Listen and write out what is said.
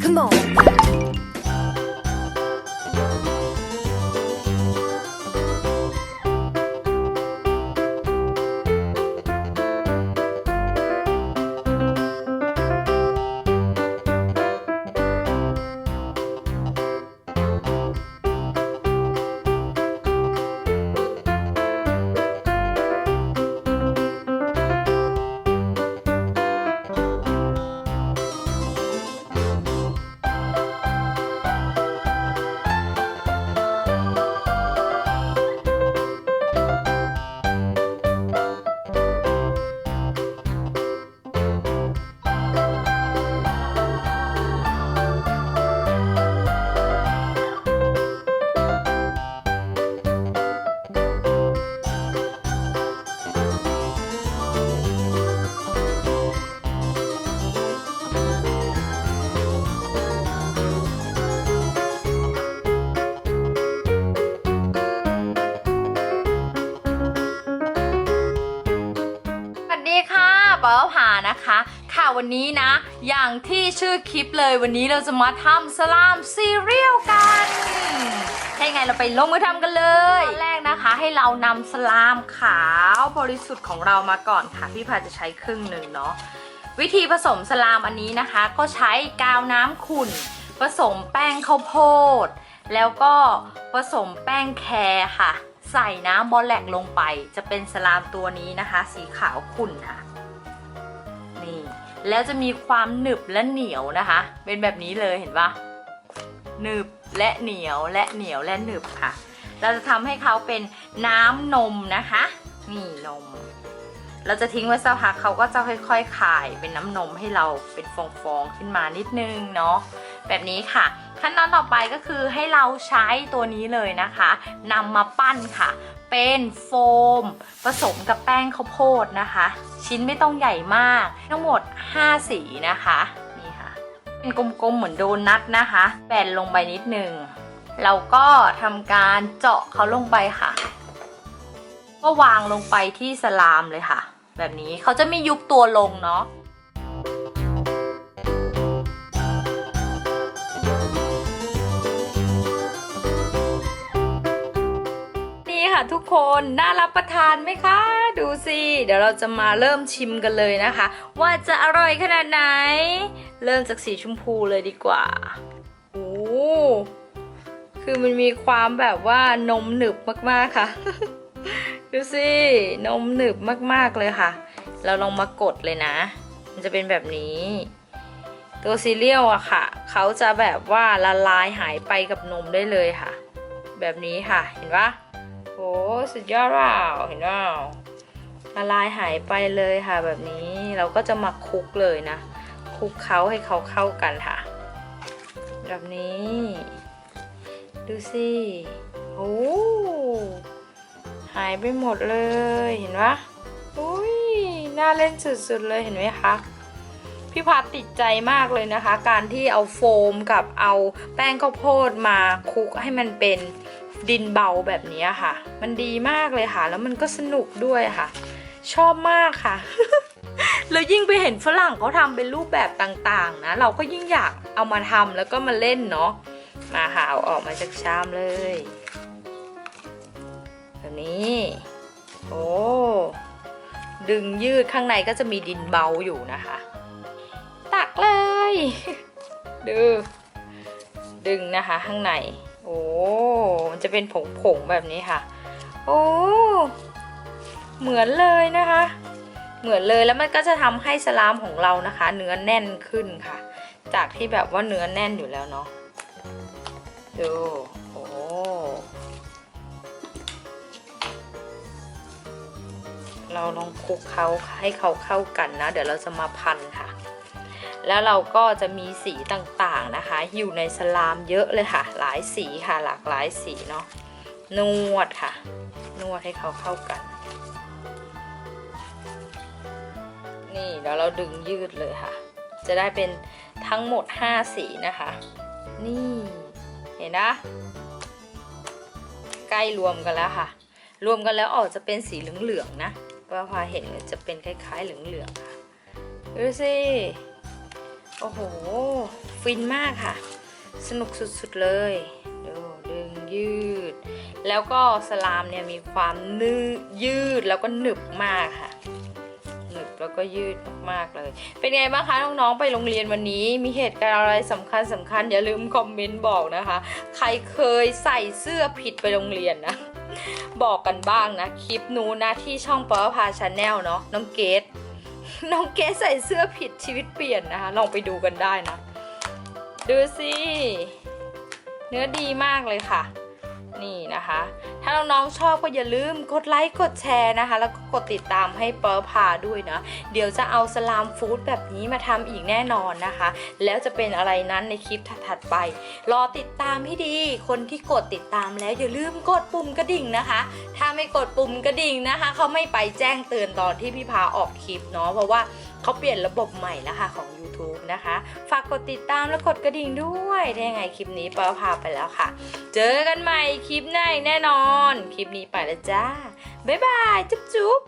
Come on. ปอผานะคะ ค่ะวันนี้นะ อย่างที่ชื่อคลิปเลยวันนี้เราจะมาทำสลามซีเรียลกันใช่ไงเราไปลงมือทำกันเลยตอนแรกนะคะ ให้เรานำสลามขาวบริสุทธิ์ของเรามาก่อนค่ะ พี่พาจะใช้ครึ่งหนึ่งเนาะวิธีผสมสลามอันนี้นะคะ ก็ใช้กาวน้ำขุ่น ผสมแป้งข้าวโพด แล้วก็ผสมแป้งแคร์ค่ะใส่น้ำบอลแลกลงไป จะเป็นสลามตัวนี้นะคะ สีขาวขุ่นค่ะ แล้วจะมีความหนึบและเหนียวนะคะ เป็นแบบนี้เลยเห็นปะหนึบและเหนียวและเหนียวและหนึบค่ะ เราจะทำให้เขาเป็นน้ำนมนะคะ นี่นม เราจะทิ้งไว้สักพักเขาก็จะค่อยๆคายเป็นน้ำนมให้เราเป็นฟองๆขึ้นมานิดนึงเนาะแบบนี้ค่ะ ขั้นตอนต่อไปก็คือให้เราใช้ตัวนี้เลยนะคะนำมาปั้นค่ะ เป็นโฟม ผสมกับแป้งข้าวโพดนะคะ ชิ้นไม่ต้องใหญ่มาก ทั้งหมด 5 สีนะคะนี่ค่ะ เป็นกลมๆเหมือนโดนัทนะคะ แบนลงไปนิดนึงเราก็ทำการเจาะเขาลงไปค่ะ ก็วางลงไปที่สลามเลยค่ะ แบบนี้เขาจะไม่ยุบตัวลงเนาะ ทุกคนน่ารับประทานไหมคะ ดูสิ เดี๋ยวเราจะมาเริ่มชิมกันเลยนะคะ ว่าจะอร่อยขนาดไหน เริ่มจากสีชมพูเลยดีกว่าโอ้คือมันมีความแบบว่านมหนึบมากๆค่ะ ดูสินมหนึบมากๆเลยค่ะ เราลองมากดเลยนะ มันจะเป็นแบบนี้ ตัวซีเรียลอะค่ะ เขาจะแบบว่าละลายหายไปกับนมได้เลยค่ะ แบบนี้ค่ะ เห็นปะ สุดยอดว่าวเห็นว่าละลายหายไปเลยค่ะแบบนี้เราก็จะมาคลุกเลยนะคลุกเขาให้เขาเข้ากันค่ะ แบบนี้ ดูสิโอ้หายไปหมดเลยเห็นปะอุ้ยน่าเล่นสุดๆเลยเห็นไหมคะพี่พัดติดใจมากเลยนะคะ การที่เอาโฟมกับเอาแป้งข้าวโพดมาคลุกให้มันเป็น ดินเบาแบบนี้ค่ะ มันดีมากเลยค่ะ แล้วมันก็สนุกด้วยค่ะ ชอบมากค่ะ แล้วยิ่งไปเห็นฝรั่งเขาทำเป็นรูปแบบต่างๆนะ เราก็ยิ่งอยากเอามาทำแล้วก็มาเล่นเนาะ มาค่ะเอาออกมาจากชามเลย แบบนี้ โอ้ ดึงยืดข้างในก็จะมีดินเบาอยู่นะคะ ตักเลย ดู ดึงนะคะข้างใน โอ้มันจะเป็นผงๆแบบนี้ค่ะ โอ้เหมือนเลยนะคะ เหมือนเลยแล้วมันก็จะทำให้สลามของเรานะคะ เนื้อแน่นขึ้นค่ะ จากที่แบบว่าเนื้อแน่นอยู่แล้วเนาะดูโอ้เราลองคลุกเขาให้เขาเข้ากันนะ เดี๋ยวเราจะมาพันค่ะ แล้วเราก็จะมีสีต่างๆนะคะ อยู่ในสลามเยอะเลยค่ะ หลายสีค่ะหลากหลายสีเนาะนวดค่ะ นวดให้เขาเข้ากัน นี่เดี๋ยวเราดึงยืดเลยค่ะ จะได้เป็นทั้งหมด 5 สีนะคะ นี่เห็นนะ ใกล้รวมกันแล้วค่ะ รวมกันแล้วออกจะเป็นสีเหลืองๆนะว่าพาเห็นจะเป็นคล้ายๆเหลืองๆค่ะดูสิ โอ้โห ฟินมากค่ะ สนุกสุดๆเลยดูดึงยืด แล้วก็สลามเนี่ยมีความนืดยืดแล้วก็หนึบมากค่ะ หนึบแล้วก็ยืดมากๆเลย เป็นไงบ้างคะน้องๆไปโรงเรียนวันนี้ มีเหตุการณ์อะไรสำคัญสำคัญอย่าลืมคอมเมนต์บอกนะคะ ใครเคยใส่เสื้อผิดไปโรงเรียนนะบอกกันบ้างนะ คลิปนู้นนะที่ช่องปอพาชาแนลเนาะน้องเกด น้องเกสใส่เสื้อผิดชีวิตเปลี่ยนนะคะลองไปดูกันได้นะ ดูสิ เนื้อดีมากเลยค่ะ นี่นะคะ ถ้าน้องๆชอบก็อย่าลืมกดไลค์กดแชร์นะคะ แล้วก็กดติดตามให้เปอร์พาด้วยนะ เดี๋ยวจะเอาสลามฟู้ดแบบนี้มาทำอีกแน่นอนนะคะ แล้วจะเป็นอะไรนั้นในคลิปถัดๆไป รอติดตามให้ดี คนที่กดติดตามแล้วอย่าลืมกดปุ่มกระดิ่งนะคะ ถ้าไม่กดปุ่มกระดิ่งนะคะเขาไม่ไปแจ้งเตือนตอนที่พี่พาออกคลิปเนาะเพราะว่า เขาเปลี่ยนระบบใหม่แล้วค่ะของ YouTube นะคะ ฝากกดติดตามและกดกระดิ่งด้วยได้ยังไงคลิปนี้ปาพาไปแล้วค่ะ เจอกันใหม่คลิปหน้าแน่นอน คลิปนี้ไปแล้วจ้า บ๊ายบาย จุ๊บจุ๊บ